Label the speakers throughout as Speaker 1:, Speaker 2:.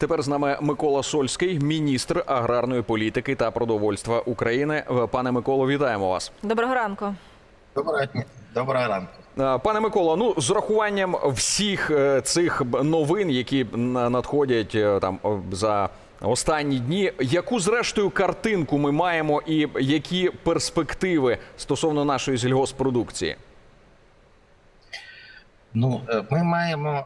Speaker 1: Тепер з нами Микола Сольський, міністр аграрної політики та продовольства України. Пане Миколо, вітаємо вас.
Speaker 2: Доброго ранку.
Speaker 3: Доброго дня. Доброго ранку.
Speaker 1: Пане Миколо, ну з урахуванням всіх е, цих новин, які надходять е, там за останні дні, яку зрештою картинку ми маємо, і які перспективи стосовно нашої сільгоспродукції?
Speaker 3: Ну, е, ми маємо.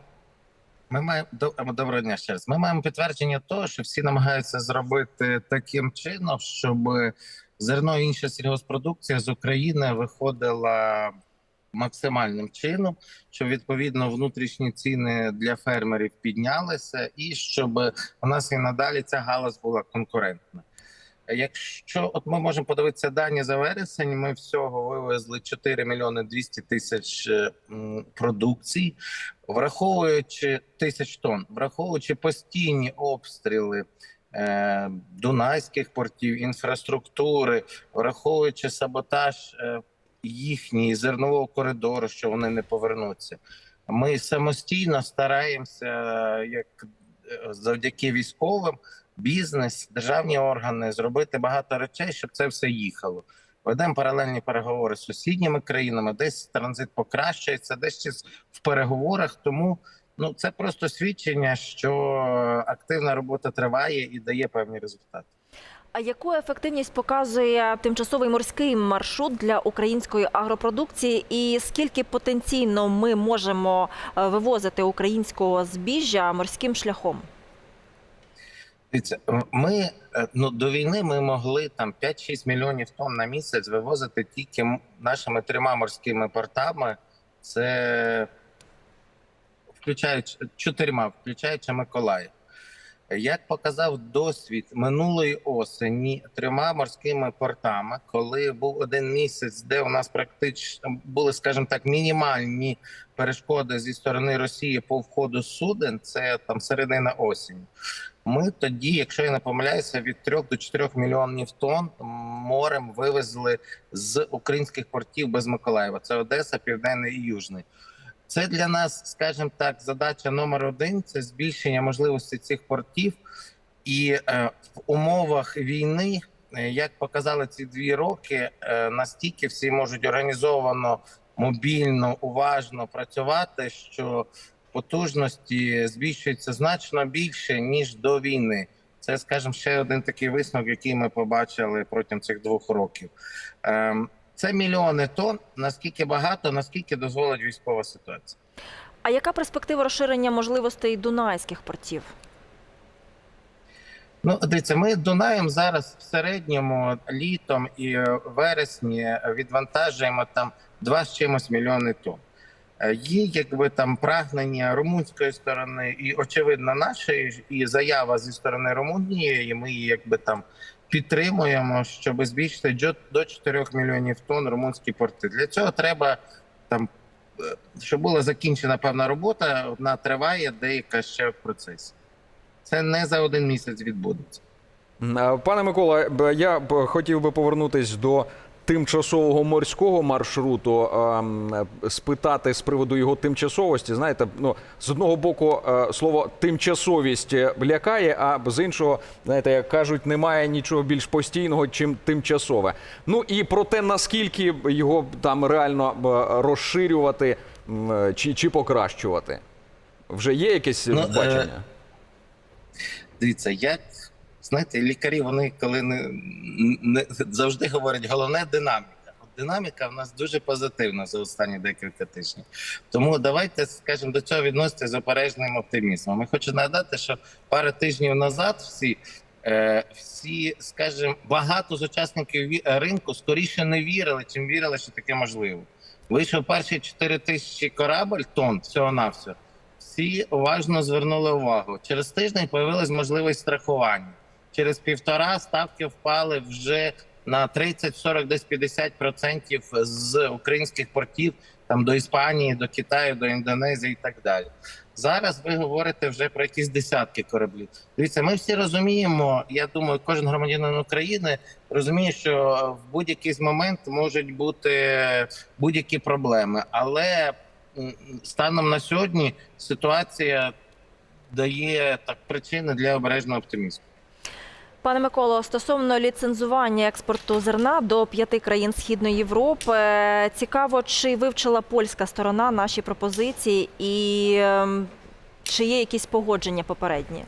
Speaker 3: Ми маємо до- е, доброго дня ще раз. Ми маємо підтвердження того, що всі намагаються зробити таким чином, щоб зерно і інша сільгоспродукція з України виходила максимальним чином, щоб відповідно внутрішні ціни для фермерів піднялися, і щоб у нас і надалі ця галас була конкурентна. Якщо от ми можемо подивитися дані за вересень, ми всього вивезли 4 мільйони 200 тисяч е, продукцій, враховуючи тисяч тонн, враховуючи постійні обстріли е, дунайських портів, інфраструктури, враховуючи саботаж е, їхній зернового коридору, що вони не повернуться. Ми самостійно стараємося, як завдяки військовим бізнес, державні органи зробити багато речей, щоб це все їхало. Ведемо паралельні переговори з сусідніми країнами, десь транзит покращується, десь в переговорах. Тому ну це просто свідчення, що активна робота триває і дає певні результати.
Speaker 2: А яку ефективність показує тимчасовий морський маршрут для української агропродукції, і скільки потенційно ми можемо е, вивозити українського збіжжя морським шляхом?
Speaker 3: Ми е, ну до війни ми могли там 5-6 мільйонів тонн на місяць вивозити тільки нашими трьома морськими портами. Це включаючи чотирма, включаючи Миколаїв. Як показав досвід минулої осені трьома морськими портами, коли був один місяць, де у нас практично були, скажімо так, мінімальні перешкоди зі сторони Росії по входу суден, це там середина осені. Ми тоді, якщо я не помиляюся, від 3 до 4 мільйонів тонн морем вивезли з українських портів без Миколаєва. Це Одеса, Південний і Южний. Це для нас, скажімо так, задача номер один це збільшення можливості цих портів. І е, в умовах війни, е, як показали ці дві роки, е, настільки всі можуть організовано, мобільно, уважно працювати, що потужності збільшуються значно більше ніж до війни. Це, скажімо, ще один такий висновок, який ми побачили протягом цих двох років. Ем, Це мільйони тонн. Наскільки багато, наскільки дозволить військова ситуація.
Speaker 2: А яка перспектива розширення можливостей дунайських портів?
Speaker 3: Ну, дивіться, ми Дунаєм зараз в середньому літом і вересні відвантажуємо там 2 з чимось мільйони тонн. Е, Є якби там прагнення румунської сторони, і очевидно, нашої і заява зі сторони Румунії. І ми її якби там підтримуємо, щоб збільшити до 4 мільйонів тонн румунські порти. Для цього треба там, е, щоб була закінчена певна робота. Вона триває, деяка ще в процесі. Це не за один місяць відбудеться.
Speaker 1: Е, Пане Микола, я б хотів би повернутись до тимчасового морського маршруту, е, спитати з приводу його тимчасовості. Знаєте, ну з одного боку е, слово тимчасовість е, лякає, а з іншого, знаєте, як кажуть, немає нічого більш постійного, чим тимчасове. Ну і про те, наскільки його там реально розширювати е, чи, чи покращувати. Вже є якесь
Speaker 3: Ну, е,
Speaker 1: бачення?
Speaker 3: Дивіться, як знаєте, лікарі вони коли не, не завжди говорять, головне динаміка. Динаміка в нас дуже позитивна за останні декілька тижнів. Тому давайте, скажімо, до цього відноситися з опережним оптимізмом. Я хочу нагадати, що пару тижнів назад всі, е, всі, скажімо, багато з учасників ринку скоріше не вірили, чим вірили, що таке можливо. Вийшов перші 4 тисячі корабль тонн всього навсього всі уважно звернули увагу. Через тиждень появилась можливість страхування. Через півтора ставки впали вже на 30, 40, десь 50% з українських портів там до Іспанії, до Китаю, до Індонезії і так далі. Зараз ви говорите вже про якісь десятки кораблів. Дивіться, ми всі розуміємо. Я думаю, кожен громадянин України розуміє, що в будь-який момент можуть бути будь-які проблеми, але станом на сьогодні ситуація дає так причини для обережного оптимізму.
Speaker 2: Пане Миколо, стосовно ліцензування експорту зерна до п'яти країн Східної Європи, цікаво, чи вивчила польська сторона наші пропозиції і ем, чи є якісь погодження попередні?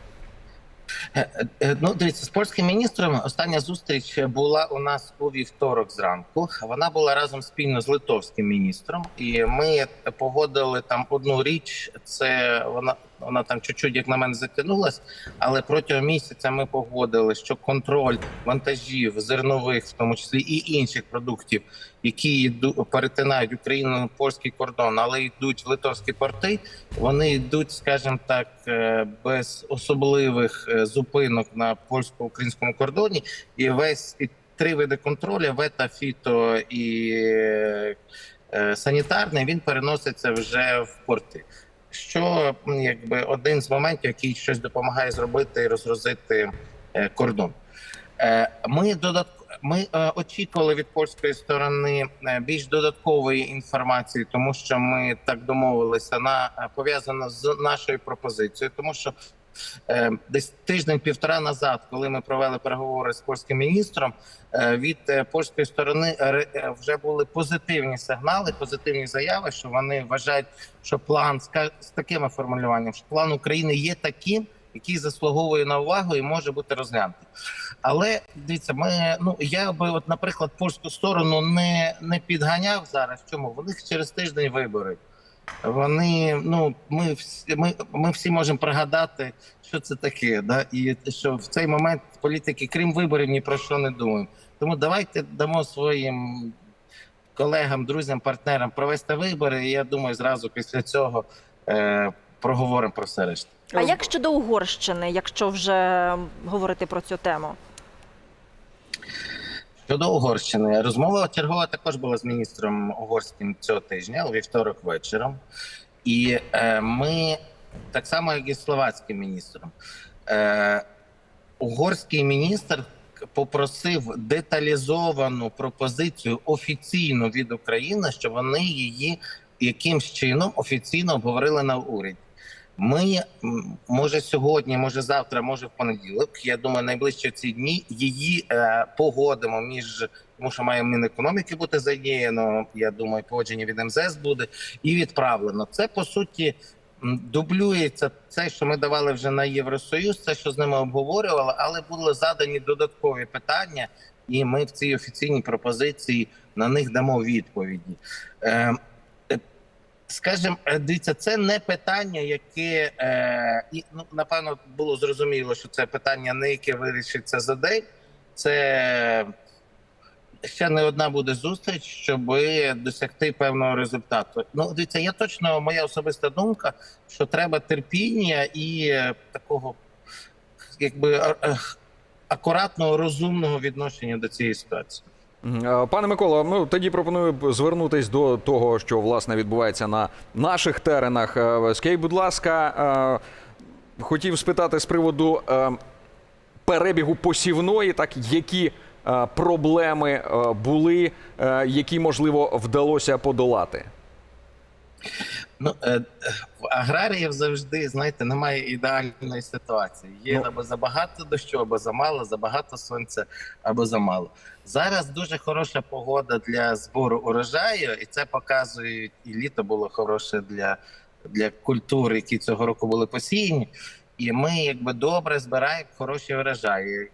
Speaker 3: Е, е, Ну, дивіться, з польським міністром остання зустріч була у нас у вівторок зранку. Вона була разом спільно з литовським міністром, і ми погодили там одну річ. Це вона вона там чуть-чуть, як на мене, затягнулась, але протягом місяця ми погодили, що контроль вантажів зернових, в тому числі і інших продуктів, які йду, перетинають Україну польський кордон, але йдуть в литовські порти. Вони йдуть, скажімо так, е, без особливих е, зупинок на польсько-українському кордоні, і весь і три види контролю: вета, фіто і е, санітарний, він переноситься вже в порти. Що якби один з моментів, який щось допомагає зробити і розрозити е, кордон. Е, Ми додатково ми е, очікували від польської сторони більш додаткової інформації, тому що ми так домовилися на пов'язано з нашою пропозицією, тому що десь тиждень-півтора назад, коли ми провели переговори з польським міністром, е, від е, польської сторони е, е, вже були позитивні сигнали, позитивні заяви, що вони вважають, що план з такими формулюванням, що план України є таким, який заслуговує на увагу і може бути розглянутий. Але дивіться, ми ну я би, от, наприклад, польську сторону не, не підганяв зараз. Чому? В них через тиждень вибори. Вони ну ми всі ми, ми всі можемо пригадати, що це таке, да і що в цей момент політики, крім виборів, ні про що не думаємо. Тому давайте дамо своїм колегам, друзям, партнерам провести вибори. І я думаю, зразу після цього е, проговоримо про все решта.
Speaker 2: А як щодо Угорщини, якщо вже говорити про цю тему?
Speaker 3: Щодо Угорщини, розмова чергова також була з міністром угорським цього тижня у вівторок вечором, і е, ми так само, як і словацьким міністром. Е, угорський міністр попросив деталізовану пропозицію офіційну від України, щоб вони її якимсь чином офіційно обговорили на уряді. Ми може сьогодні, може завтра, може в понеділок. Я думаю, найближчі ці дні її е, погодимо між тому, що має Мінекономіки бути задіяно. Я думаю, погодження від МЗС буде і відправлено. Це по суті дублюється це, що ми давали вже на Євросоюз, це що з ними обговорювали, але були задані додаткові питання, і ми в цій офіційній пропозиції на них дамо відповіді. Е, Скажем, е, дивіться, це не питання, яке е, і, ну, напевно було зрозуміло, що це питання не яке вирішиться за день. Це ще не одна буде зустріч, щоб досягти певного результату. Ну, дивіться, я точно моя особиста думка, що треба терпіння і е, такого, якби е, акуратного, розумного відношення до цієї ситуації.
Speaker 1: Е, Пане Микола, ну тоді пропоную звернутись до того, що власне відбувається на наших теренах. Е, Скажіть, будь ласка, е, хотів спитати з приводу перебігу посівної, так які проблеми були, які можливо вдалося подолати.
Speaker 3: Ну е, в аграріїв завжди знаєте, немає ідеальної ситуації. Є
Speaker 1: Ну.
Speaker 3: або забагато дощу, або замало, забагато сонця, або замало. Зараз дуже хороша погода для збору урожаю, і це показують і літо було хороше для, для культур, які цього року були посіяні. І ми якби добре збираємо хороші урожаї.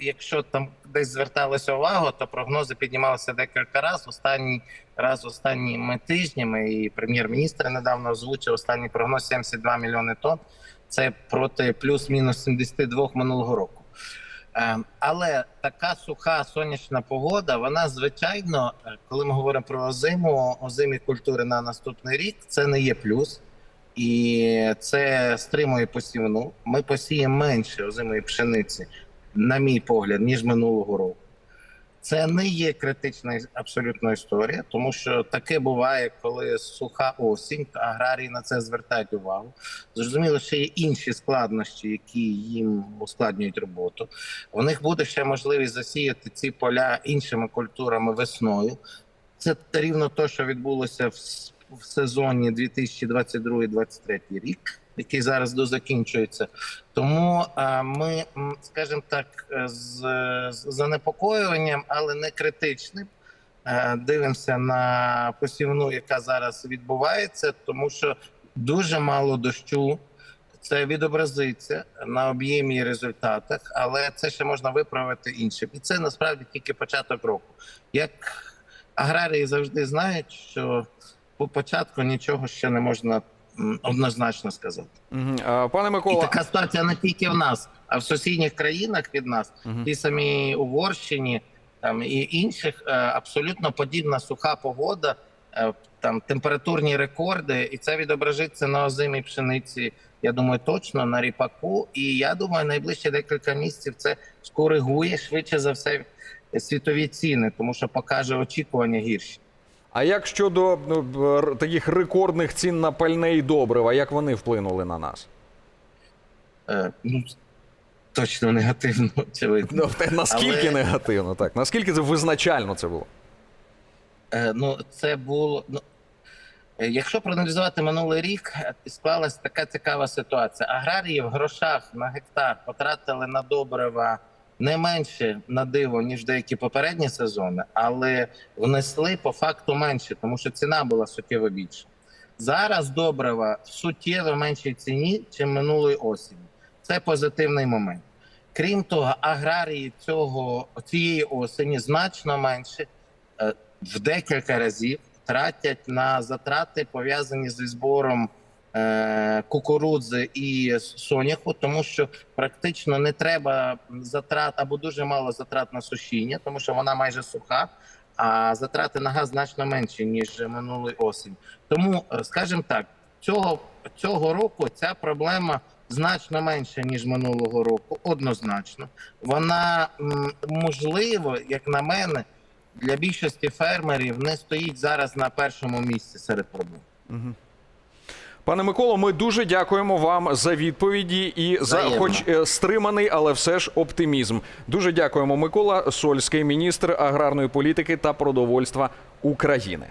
Speaker 3: Якщо там десь зверталося увагу, то прогнози піднімалися декілька разів. Останній раз останніми тижнями, і прем'єр-міністр недавно озвучив останній прогноз 72 мільйони тонн. Це проти плюс-мінус 72 минулого року. Е, Але така суха сонячна погода, вона звичайно, е, коли ми говоримо про озиму, озимі культури на наступний рік, це не є плюс. І це стримує посівну. Ми посіємо менше озимої пшениці, на мій погляд, ніж минулого року. Це не є критична абсолютно історія, тому що таке буває, коли суха осінь, та аграрії на це звертають увагу. Зрозуміло, що є інші складнощі, які їм ускладнюють роботу. У них буде ще можливість засіяти ці поля іншими культурами весною. Це рівно те, що відбулося в сезоні 2022-2023 рік. Який зараз дозакінчується. Тому е, ми, скажімо так, е, з, занепокоюванням, але не критичним. е, Дивимося на посівну, яка зараз відбувається, тому що дуже мало дощу. Це відобразиться на об'ємі і результатах, але це ще можна виправити іншим. І це насправді тільки початок року. Як аграрії завжди знають, що по початку нічого ще не можна однозначно сказати.
Speaker 1: Пане
Speaker 3: І
Speaker 1: Микола,
Speaker 3: така ситуація не тільки в нас, а в сусідніх країнах від нас, ті самі Угорщині там і інших е, абсолютно подібна суха погода, е, там температурні рекорди, і це відображиться на озимій пшениці. Я думаю, точно на ріпаку. І я думаю, найближчі декілька місяців це скоригує швидше за все світові ціни, тому що покаже очікування гірші.
Speaker 1: А як щодо ну, таких рекордних цін на пальне і добрива, як вони вплинули на нас?
Speaker 3: Е, ну точно негативно, очевидно.
Speaker 1: Ну, наскільки
Speaker 3: Але-
Speaker 1: негативно, так? Наскільки це визначально це було?
Speaker 3: Е, ну, це було. Ну, е, якщо проаналізувати минулий рік, е, склалась така цікава ситуація. Аграрії в грошах на гектар потратили на добрива не менше на диво, ніж деякі попередні сезони, але внесли по факту менше, тому що ціна була суттєво більша. Зараз добрива в суттєво меншій ціні, ніж минулої осені. Це позитивний момент. Крім того, аграрії цього цієї осені значно менше е, в декілька разів тратять на затрати пов'язані зі збором кукурудзи і соняху, тому що практично не треба затрат або дуже мало затрат на сушіння, тому що вона майже суха. А затрати на газ значно менші ніж минулої осінь. Тому, е, скажімо так, цього цього року ця проблема значно менша ніж минулого року. Однозначно, вона можливо, як на мене, для більшості фермерів не стоїть зараз на першому місці серед проблем.
Speaker 1: Пане Миколо, ми дуже дякуємо вам за відповіді і за,
Speaker 3: Взаємно.
Speaker 1: хоч е, стриманий, але все ж оптимізм. Дуже дякуємо, Микола Сольський, міністр аграрної політики та продовольства України.